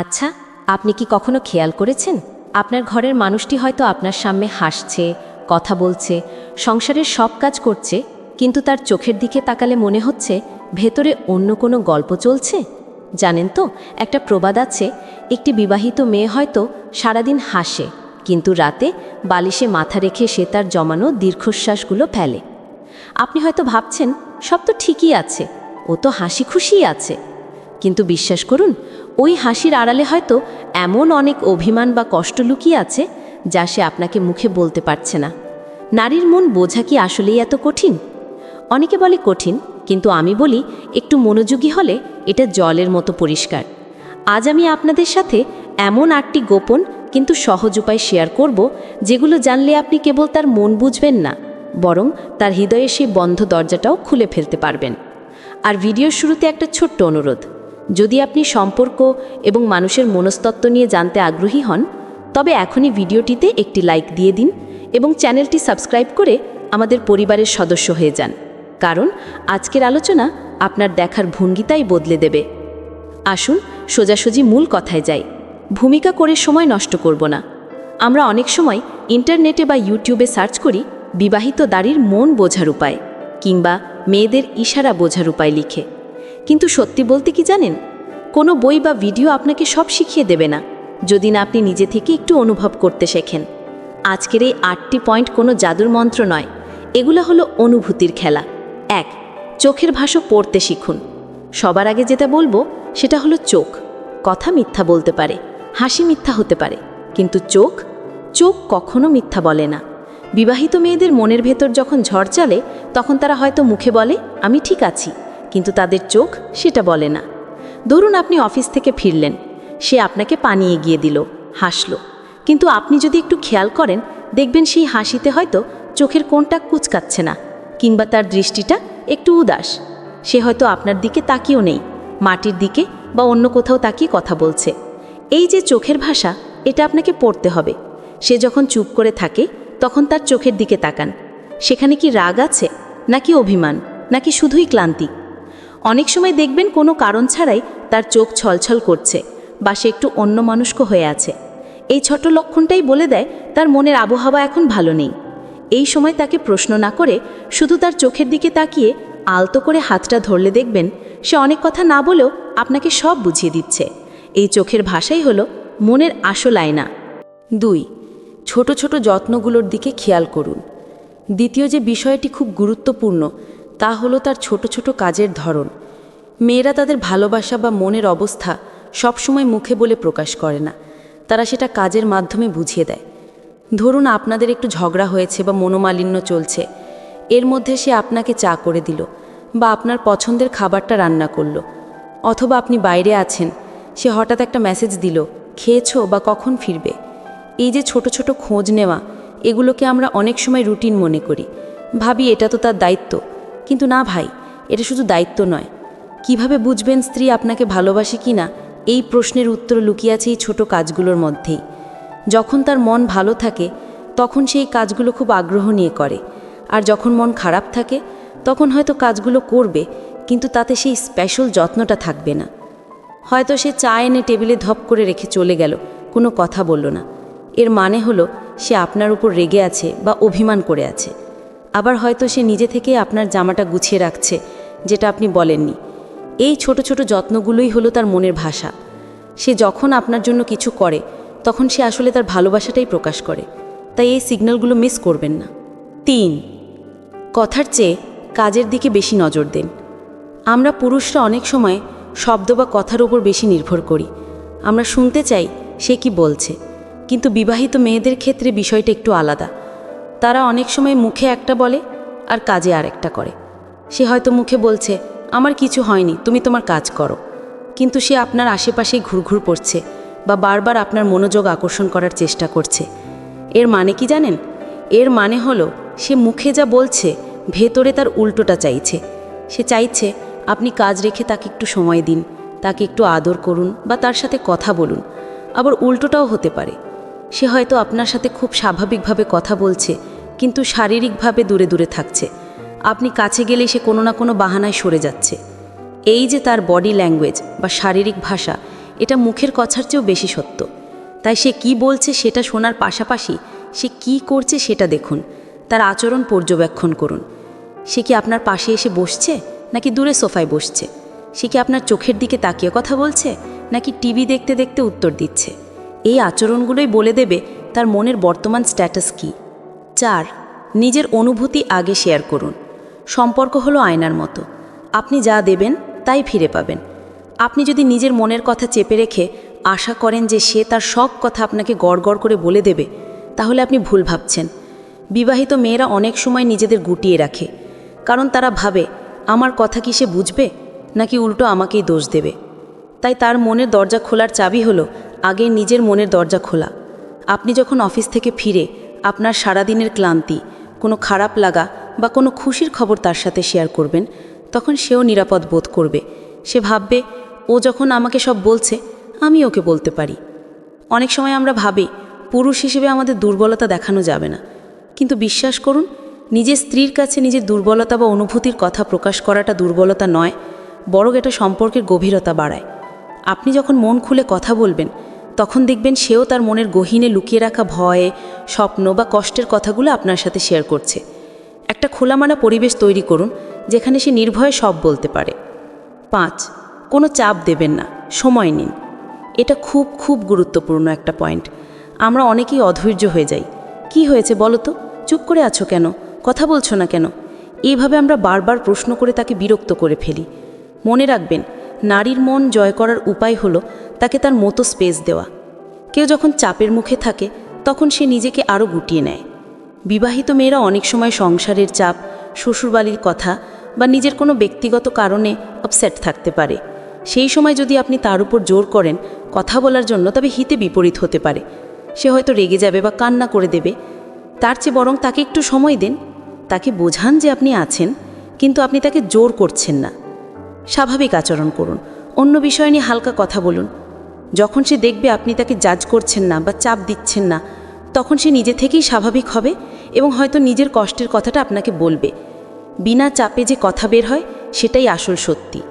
আচ্ছা আপনি কি কখনো খেয়াল করেছেন? আপনার ঘরের মানুষটি হয়তো আপনার সামনে হাসছে, কথা বলছে, সংসারের সব কাজ করছে, কিন্তু তার চোখের দিকে তাকালে মনে হচ্ছে ভেতরে অন্য কোনো গল্প চলছে। জানেন তো, একটা প্রবাদ আছে, একটি বিবাহিত মেয়ে হয়তো সারাদিন হাসে, কিন্তু রাতে বালিশে মাথা রেখে সে তার জমানো দীর্ঘশ্বাসগুলো ফেলে। আপনি হয়তো ভাবছেন, সব তো ঠিকই আছে, ও তো হাসি খুশিই আছে। কিন্তু বিশ্বাস করুন ওই হাসির আড়ালে হয়তো এমন অনেক অভিমান বা কষ্ট লুকিয়ে আছে যা সে আপনাকে মুখে বলতে পারছে না। নারীর মন বোঝা কি আসলেই এত কঠিন? অনেকে বলে কঠিন, কিন্তু আমি বলি একটু মনোযোগী হলে এটা জলের মতো পরিষ্কার। আজ আমি আপনাদের সাথে এমন আটটি গোপন কিন্তু সহজ উপায় শেয়ার করব যেগুলো জানলে আপনি কেবল তার মন বুঝবেন না, বরং তার হৃদয়ে সেই বন্ধ দরজাটাও খুলে ফেলতে পারবেন। আর ভিডিওর শুরুতে একটা ছোট্ট অনুরোধ যদি আপনি সম্পর্ক এবং মানুষের মনস্তত্ত্ব নিয়ে জানতে আগ্রহী হন, তবে এখনই ভিডিওটিতে একটি লাইক দিয়ে দিন এবং চ্যানেলটি সাবস্ক্রাইব করে আমাদের পরিবারের সদস্য হয়ে যান। কারণ আজকের আলোচনা আপনার দেখার ভঙ্গিতাই বদলে দেবে। আসুন সোজাসুজি মূল কথায় যাই। ভূমিকা করে সময় নষ্ট করব না। আমরা অনেক সময় ইন্টারনেটে বা ইউটিউবে সার্চ করি বিবাহিত দাড়ির মন বোঝার উপায় কিংবা মেয়েদের ইশারা বোঝার উপায় লিখে। কিন্তু সত্যি বলতে কি জানেন? কোনো বই বা ভিডিও আপনাকে সব শিখিয়ে দেবে না, যদি না আপনি নিজে থেকে একটু অনুভব করতে শেখেন। আজকের এই আটটি পয়েন্ট কোনো জাদুর মন্ত্র নয়, এগুলো হলো অনুভূতির খেলা। এক, চোখের ভাষা পড়তে শিখুন। সবার আগে যেটা বলব, সেটা হলো চোখ। কথা মিথ্যা বলতে পারে, হাসি মিথ্যা হতে পারে, কিন্তু চোখ চোখ কখনো মিথ্যা বলে না। বিবাহিত মেয়েদের মনের ভেতর যখন ঝড় চলে, তখন তারা হয়তো মুখে বলে, আমি ঠিক আছি। কিন্তু তাদের চোখ সেটা বলে না। ধরুন আপনি অফিস থেকে ফিরলেন, সে আপনাকে পানি এগিয়ে দিল, হাসলো। কিন্তু আপনি যদি একটু খেয়াল করেন, দেখবেন সেই হাসিতে হয়তো চোখের কোনটা কুচকাচ্ছে না, কিংবা তার দৃষ্টিটা একটু উদাস। সে হয়তো আপনার দিকে তাকিয়েও নেই, মাটির দিকে বা অন্য কোথাও তাকিয়ে কথা বলছে। এই যে চোখের ভাষা, এটা আপনাকে পড়তে হবে। সে যখন চুপ করে থাকে, তখন তার চোখের দিকে তাকান। সেখানে কি রাগ আছে, নাকি অভিমান, নাকি শুধুই ক্লান্তি? অনেক সময় দেখবেন কোনো কারণ ছাড়াই তার চোখ ছলছল করছে, বা সে একটু অন্য মানুষ্ক হয়ে আছে। এই ছোট লক্ষণটাই বলে দেয় তার মনের আবহাওয়া এখন ভালো নেই। এই সময় তাকে প্রশ্ন না করে শুধু তার চোখের দিকে তাকিয়ে আলতো করে হাতটা ধরলে দেখবেন সে অনেক কথা না বলেও আপনাকে সব বুঝিয়ে দিচ্ছে। এই চোখের ভাষাই হলো মনের আসল আয়না। দুই, ছোট ছোট যত্নগুলোর দিকে খেয়াল করুন। দ্বিতীয় যে বিষয়টি খুব গুরুত্বপূর্ণ তা হলো তার ছোট ছোট কাজের ধরন। মেয়েরা তাদের ভালোবাসা বা মনের অবস্থা সবসময় মুখে বলে প্রকাশ করে না। তারা সেটা কাজের মাধ্যমে বুঝিয়ে দেয়। ধরুন আপনাদের একটু ঝগড়া হয়েছে বা মনোমালিন্য চলছে। এর মধ্যে সে আপনাকে চা করে দিল বা আপনার পছন্দের খাবারটা রান্না করল। অথবা আপনি বাইরে আছেন, সে হঠাৎ একটা মেসেজ দিল, খেয়েছো বা কখন ফিরবে? এই যে ছোট ছোট খোঁজ নেওয়া, এগুলোকে আমরা অনেক সময় রুটিন মনে করি। ভাবি এটা তো তার দায়িত্ব। কিন্তু না ভাই, এটা শুধু দায়িত্ব নয়। কীভাবে বুঝবেন স্ত্রী আপনাকে ভালোবাসে কি না এই প্রশ্নের উত্তর লুকিয়ে আছে এই ছোট কাজগুলোর মধ্যেই। যখন তার মন ভালো থাকে, তখন সেই কাজগুলো খুব আগ্রহ নিয়ে করে। আর যখন মন খারাপ থাকে, তখন হয়তো কাজগুলো করবে, কিন্তু তাতে সেই স্পেশাল যত্নটা থাকবে না। হয়তো সে চা এনে টেবিলে ধপ করে রেখে চলে গেল, কোনো কথা বলল না। এর মানে হলো, সে আপনার উপর রেগে আছে বা অভিমান করে আছে। আবার হয়তো সে নিজে থেকে আপনার জামাটা গুছিয়ে রাখছে, যেটা আপনি বলেননি। এই ছোট ছোট যত্নগুলোই হলো তার মনের ভাষা। সে যখন আপনার জন্য কিছু করে, তখন সে আসলে তার ভালোবাসাটাই প্রকাশ করে। তাই এই সিগন্যালগুলো মিস করবেন না। তিন, কথার চেয়ে কাজের দিকে বেশি নজর দেন। আমরা পুরুষরা অনেক সময় শব্দ বা কথার উপর বেশি নির্ভর করি। আমরা শুনতে চাই সে কি বলছে। কিন্তু বিবাহিত মেয়েদের ক্ষেত্রে বিষয়টা একটু আলাদা। তারা অনেক সময় মুখে একটা বলে আর কাজে আরেকটা করে। সে হয়তো মুখে বলছে, আমার কিছু হয়নি, তুমি তোমার কাজ করো। কিন্তু সে আপনার আশেপাশেই ঘুরঘুর পড়ছে বা বারবার আপনার মনোযোগ আকর্ষণ করার চেষ্টা করছে। এর মানে কি জানেন? এর মানে হলো, সে মুখে যা বলছে, ভেতরে তার উল্টোটা চাইছে। সে চাইছে, আপনি কাজ রেখে তাকে একটু সময় দিন, তাকে একটু আদর করুন বা তার সাথে কথা বলুন। আবার উল্টোটাও হতে পারে। সে হয়তো আপনার সাথে খুব স্বাভাবিকভাবে কথা বলছে কিন্তু শারীরিকভাবে দূরে দূরে থাকছে। আপনি কাছে গেলেই সে কোনো না কোনো বাহানায় সরে যাচ্ছে। এই যে তার বডি ল্যাঙ্গুয়েজ বা শারীরিক ভাষা, এটা মুখের কথার চেয়েও বেশি সত্য। তাই সে কি বলছে সেটা শোনার পাশাপাশি সে কি করছে সেটা দেখুন। তার আচরণ পর্যবেক্ষণ করুন। সে কি আপনার পাশে এসে বসছে, নাকি দূরে সোফায় বসছে? সে কি আপনার চোখের দিকে তাকিয়ে কথা বলছে, নাকি টিভি দেখতে দেখতে উত্তর দিচ্ছে? এই আচরণগুলোই বলে দেবে তার মনের বর্তমান স্ট্যাটাস কী। চার, নিজের অনুভূতি আগে শেয়ার করুন। সম্পর্ক হলো আয়নার মতো। আপনি যা দেবেন, তাই ফিরে পাবেন। আপনি যদি নিজের মনের কথা চেপে রেখে আশা করেন যে সে তার সব কথা আপনাকে গড়গড় করে বলে দেবে, তাহলে আপনি ভুল ভাবছেন। বিবাহিত মেয়েরা অনেক সময় নিজেদের গুটিয়ে রাখে। কারণ তারা ভাবে, আমার কথা কি সে বুঝবে? নাকি উল্টো আমাকেই দোষ দেবে? তাই তার মনের দরজা খোলার চাবি হলো, আগে নিজের মনের দরজা খোলা। আপনি যখন অফিস থেকে ফিরে আপনার সারাদিনের ক্লান্তি, কোনো খারাপ লাগা বা কোনো খুশির খবর তার সাথে শেয়ার করবেন, তখন সেও নিরাপদ বোধ করবে। সে ভাববে, ও যখন আমাকে সব বলছে, আমি ওকে বলতে পারি। অনেক সময় আমরা ভাবি, পুরুষ হিসেবে আমাদের দুর্বলতা দেখানো যাবে না। কিন্তু বিশ্বাস করুন, নিজের স্ত্রীর কাছে নিজের দুর্বলতা বা অনুভূতির কথা প্রকাশ করাটা দুর্বলতা নয়, বরং এটা সম্পর্কের গভীরতা বাড়ায়। আপনি যখন মন খুলে কথা বলবেন তখন দেখবেন সেও তার মনের গহীনে লুকিয়ে রাখা ভয়ে, স্বপ্ন বা কষ্টের কথাগুলো আপনার সাথে শেয়ার করছে। একটা খোলামানা পরিবেশ তৈরি করুন, যেখানে সে নির্ভয়ে সব বলতে পারে। পাঁচ, কোনো চাপ দেবেন না, সময় নিন। এটা খুব খুব গুরুত্বপূর্ণ একটা পয়েন্ট আমরা অনেকেই অধৈর্য হয়ে যাই। কি হয়েছে বলো তো? চুপ করে আছো কেন? কথা বলছো না কেন? এইভাবে আমরা বারবার প্রশ্ন করে তাকে বিরক্ত করে ফেলি। মনে রাখবেন, নারীর মন জয় করার উপায় হলো তাকে তার মতো স্পেস দেওয়া। কেউ যখন চাপের মুখে থাকে, তখন সে নিজেকে আরও গুটিয়ে নেয়। বিবাহিত মেয়েরা অনেক সময় সংসারের চাপ, শ্বশুরবাড়ির কথা বা নিজের কোনো ব্যক্তিগত কারণে আপসেট থাকতে পারে। সেই সময় যদি আপনি তার উপর জোর করেন, কথা বলার জন্য তবে হিতে বিপরীত হতে পারে। সে হয়তো রেগে যাবে বা কান্না করে দেবে। তার চেয়ে বরং তাকে একটু সময় দিন। তাকে বোঝান যে আপনি আছেন, কিন্তু আপনি তাকে জোর করছেন না। স্বাভাবিক আচরণ করুন। অন্য বিষয় নিয়ে হালকা কথা বলুন। যখন সে দেখবে আপনি তাকে জাজ করছেন না বা চাপ দিচ্ছেন না, তখন সে নিজে থেকেই স্বাভাবিক হবে এবং হয়তো নিজের কষ্টের কথাটা আপনাকে বলবে। বিনা চাপে যে কথা বের হয়, সেটাই আসল সত্যি।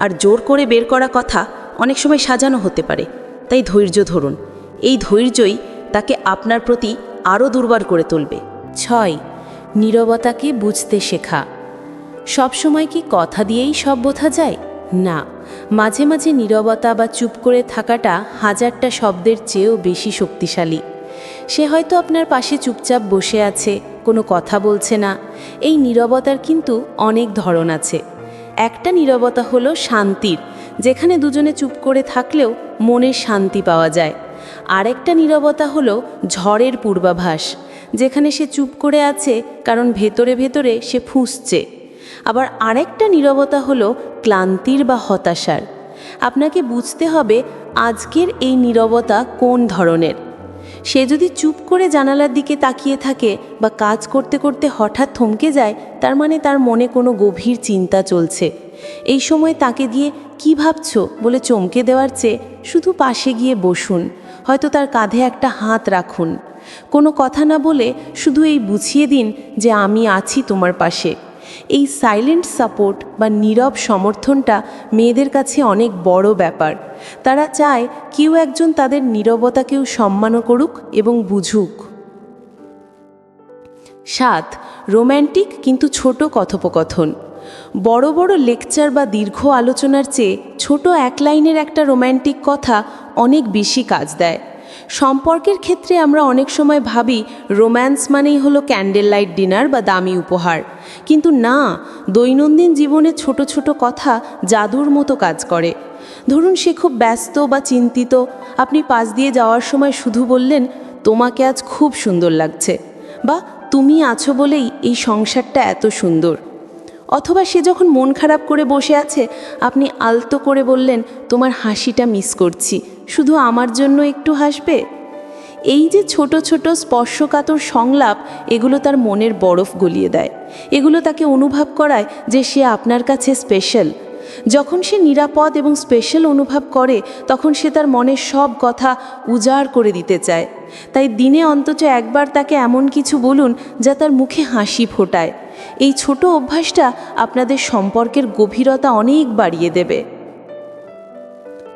আর জোর করে বের করা কথা অনেক সময় সাজানো হতে পারে। তাই ধৈর্য ধরুন। এই ধৈর্যই তাকে আপনার প্রতি আরও দুর্বার করে তুলবে। ছয়, নীরবতাকে বুঝতে শেখা। সবসময় কি কথা দিয়েই সব বোঝা যায়? না, মাঝে মাঝে নীরবতা বা চুপ করে থাকাটা হাজারটা শব্দের চেয়েও বেশি শক্তিশালী। সে হয়তো আপনার পাশে চুপচাপ বসে আছে, কোনো কথা বলছে না। এই নীরবতার কিন্তু অনেক ধরন আছে। একটা নীরবতা হলো শান্তির, যেখানে দুজনে চুপ করে থাকলেও মনের শান্তি পাওয়া যায়। আরেকটা নীরবতা হলো ঝড়ের পূর্বাভাস, যেখানে সে চুপ করে আছে কারণ ভেতরে ভেতরে সে ফুঁসছে। আবার আরেকটা নীরবতা হলো ক্লান্তির বা হতাশার। আপনাকে বুঝতে হবে আজকের এই নীরবতা কোন ধরনের। সে যদি চুপ করে জানালার দিকে তাকিয়ে থাকে বা কাজ করতে করতে হঠাৎ থমকে যায়, তার মানে তার মনে কোনো গভীর চিন্তা চলছে। এই সময় তাকে দিয়ে কি ভাবছ? বলে চমকে দেওয়ার চেয়ে শুধু পাশে গিয়ে বসুন, হয়তো তার কাঁধে একটা হাত রাখুন। কোনো কথা না বলে শুধু এই বুঝিয়ে দিন যে আমি আছি তোমার পাশে। এই সাইলেন্ট সাপোর্ট বা নীরব সমর্থনটা মেয়েদের কাছে অনেক বড় ব্যাপার। তারা চায় কেউ একজন তাদের নীরবতাকেও সম্মানও করুক এবং বুঝুক। সাত রোম্যান্টিক কিন্তু ছোট কথোপকথন। বড় বড় লেকচার বা দীর্ঘ আলোচনার চেয়ে ছোট এক লাইনের একটা রোম্যান্টিক কথা অনেক বেশি কাজ দেয়। সম্পর্কের ক্ষেত্রে আমরা অনেক সময় ভাবি রোম্যান্স মানেই হলো ক্যান্ডেল লাইট ডিনার বা দামি উপহার। কিন্তু না, দৈনন্দিন জীবনে ছোট ছোট কথা জাদুর মতো কাজ করে। ধরুন সে খুব ব্যস্ত বা চিন্তিত, আপনি পাশ দিয়ে যাওয়ার সময় শুধু বললেন, তোমাকে আজ খুব সুন্দর লাগছে বা তুমি আছো বলেই এই সংসারটা এত সুন্দর। অথবা সে যখন মন খারাপ করে বসে আছে, আপনি আলতো করে বললেন, তোমার হাসিটা মিস করছি। শুধু আমার জন্য একটু হাসবে? এই যে ছোট ছোট স্পর্শকাতর সংলাপ, এগুলো তার মনের বরফ গলিয়ে দেয়। এগুলো তাকে অনুভব করায় যে সে আপনার কাছে স্পেশাল যখন সে নিরাপদ এবং স্পেশাল অনুভব করে, তখন সে তার মনের সব কথা উজাড় করে দিতে চায়। তাই দিনে অন্তত একবার তাকে এমন কিছু বলুন, যা তার মুখে হাসি ফোটায়। এই ছোট অভ্যাসটা আপনাদের সম্পর্কের গভীরতা অনেক বাড়িয়ে দেবে।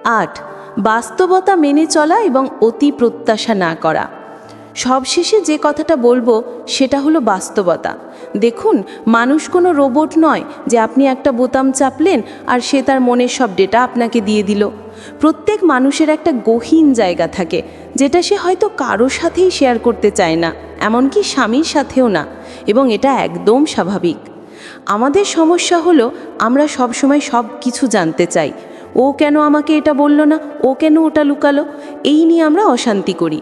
আট বাস্তবতা মেনে চলা এবং অতি প্রত্যাশা না করা। সবশেষে যে কথাটা বলব, সেটা হলো বাস্তবতা। দেখুন, মানুষ কোনো রোবট নয় যে আপনি একটা বোতাম চাপলেন আর সে তার মনের সব ডেটা আপনাকে দিয়ে দিল। প্রত্যেক মানুষের একটা গহীন জায়গা থাকে, যেটা সে হয়তো কারও সাথেই শেয়ার করতে চায় না, এমনকি স্বামীর সাথেও না, এবং এটা একদম স্বাভাবিক। আমাদের সমস্যা হলো, আমরা সবসময় সব কিছু জানতে চাই ও কেন আমাকে এটা বলল না? ও কেন ওটা লুকালো? এই নিয়ে আমরা অশান্তি করি।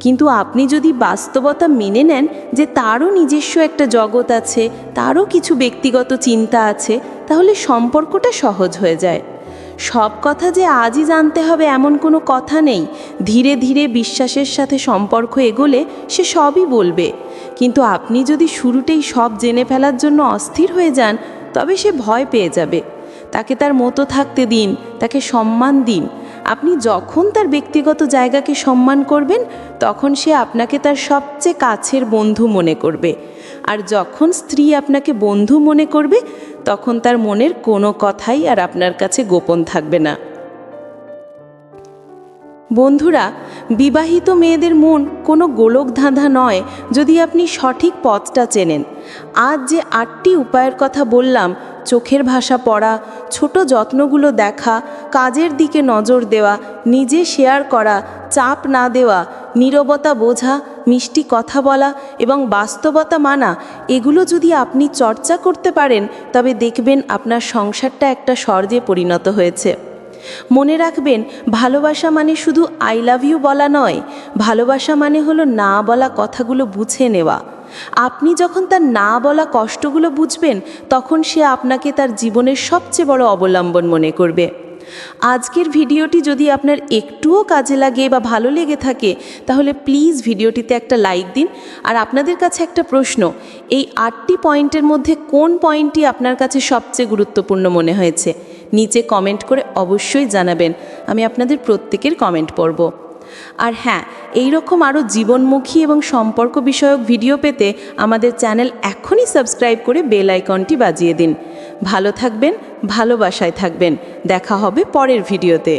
কিন্তু আপনি যদি বাস্তবতা মেনে নেন যে তারও নিজস্ব একটা জগৎ আছে, তারও কিছু ব্যক্তিগত চিন্তা আছে, তাহলে সম্পর্কটা সহজ হয়ে যায়। সব কথা যে আজই জানতে হবে এমন কোনো কথা নেই। ধীরে ধীরে বিশ্বাসের সাথে সম্পর্ক এগোলে সে সবই বলবে। কিন্তু আপনি যদি শুরুতেই সব জেনে ফেলার জন্য অস্থির হয়ে যান, তবে সে ভয় পেয়ে যাবে। তাকে তার মতো থাকতে দিন, তাকে সম্মান দিন। আপনি যখন তার ব্যক্তিগত জায়গাকে সম্মান করবেন, তখন সে আপনাকে তার সবচেয়ে কাছের বন্ধু মনে করবে। আর যখন স্ত্রী আপনাকে বন্ধু মনে করবে, তখন তার মনের কোনো কথাই আর আপনার কাছে গোপন থাকবে না। বন্ধুরা, বিবাহিত মেয়েদের মন কোনো গোলক ধাঁধা নয়, যদি আপনি সঠিক পথটা চেনেন। আজ যে আটটি উপায়ের কথা বললাম চোখের ভাষা পড়া, ছোট যত্নগুলো দেখা, কাজের দিকে নজর দেওয়া, নিজে শেয়ার করা, চাপ না দেওয়া, নীরবতা বোঝা, মিষ্টি কথা বলা এবং বাস্তবতা মানা, এগুলো যদি আপনি চর্চা করতে পারেন, তবে দেখবেন আপনার সংসারটা একটা স্বর্গে পরিণত হয়েছে। মনে রাখবেন, ভালোবাসা মানে শুধু আই লাভ ইউ বলা নয়, ভালোবাসা মানে হলো না বলা কথাগুলো বুঝে নেওয়া। আপনি যখন তার না বলা কষ্টগুলো বুঝবেন, তখন সে আপনাকে তার জীবনের সবচেয়ে বড় অবলম্বন মনে করবে। আজকের ভিডিওটি যদি আপনার একটুও কাজে লাগে বা ভালো লেগে থাকে, তাহলে প্লিজ ভিডিওটিতে একটা লাইক দিন। আর আপনাদের কাছে একটা প্রশ্ন, এই আটটি পয়েন্টের মধ্যে কোন পয়েন্টটি আপনার কাছে সবচেয়ে গুরুত্বপূর্ণ মনে হয়েছে? নিচে কমেন্ট করে অবশ্যই জানাবেন। আমি আপনাদের প্রত্যেকের কমেন্ট পড়ব। আর হ্যাঁ এই রকম আরও জীবনমুখী এবং সম্পর্ক বিষয়ক ভিডিও পেতে আমাদের চ্যানেল এখনই সাবস্ক্রাইব করে বেল আইকনটি বাজিয়ে দিন। ভালো থাকবেন, ভালোবাসায় থাকবেন। দেখা হবে পরের ভিডিওতে।